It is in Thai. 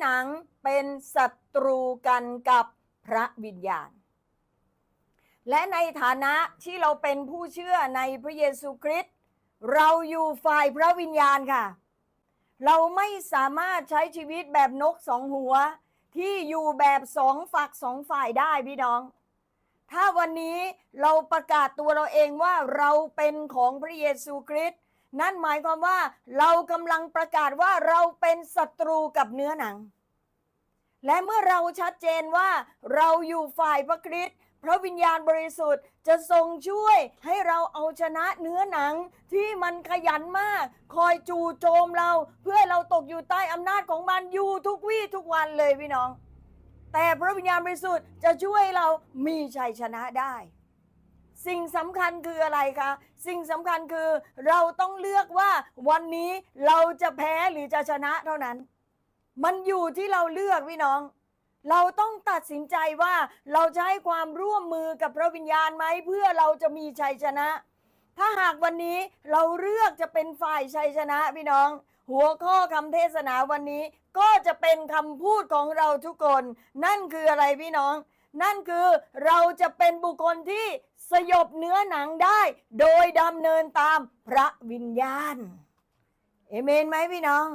หนังเป็นศัตรูกันกับพระวิญญาณ และในฐานะที่เราเป็นผู้เชื่อในพระเยซูคริสต์เราอยู่ฝ่ายพระวิญญาณค่ะ เราไม่สามารถใช้ชีวิตแบบนกสองหัว ที่อยู่แบบสองฝักสองฝ่ายได้พี่น้อง ถ้าวันนี้เราประกาศตัวเราเองว่าเราเป็นของพระเยซูคริสต์ นั่นหมายความว่าเรากำลังประกาศว่าเราเป็นศัตรูกับเนื้อหนัง และเมื่อเราชัดเจนว่าเราอยู่ฝ่ายพระคริสต์พระวิญญาณบริสุทธิ์จะทรงช่วยให้เราเอาชนะเนื้อหนังที่มันขยันมาก คอยจู่โจมเรา เพื่อให้เราตกอยู่ใต้อำนาจของมันอยู่ทุกวี่ทุกวันเลยพี่น้อง แต่พระวิญญาณบริสุทธิ์จะช่วยเรามีชัยชนะได้ สิ่งสำคัญคืออะไรคะ สิ่งสำคัญคือเราต้องเลือกว่าวันนี้เราจะแพ้หรือจะชนะเท่านั้น มันอยู่ที่เราเลือกพี่น้อง เราต้องตัดสินใจว่าเราจะให้ความร่วมมือกับพระวิญญาณไหมเพื่อเราจะมีชัยชนะ ถ้าหากวันนี้เราเลือกจะเป็นฝ่ายชัยชนะพี่น้อง หัวข้อคำเทศนาวันนี้ก็จะเป็นคำพูดของเราทุกคน นั่นคืออะไรพี่น้อง นั่นคือเราจะเป็นบุคคลที่สยบเนื้อหนังได้ โดยดำเนินตามพระวิญญาณ เอเมนไหมพี่น้อง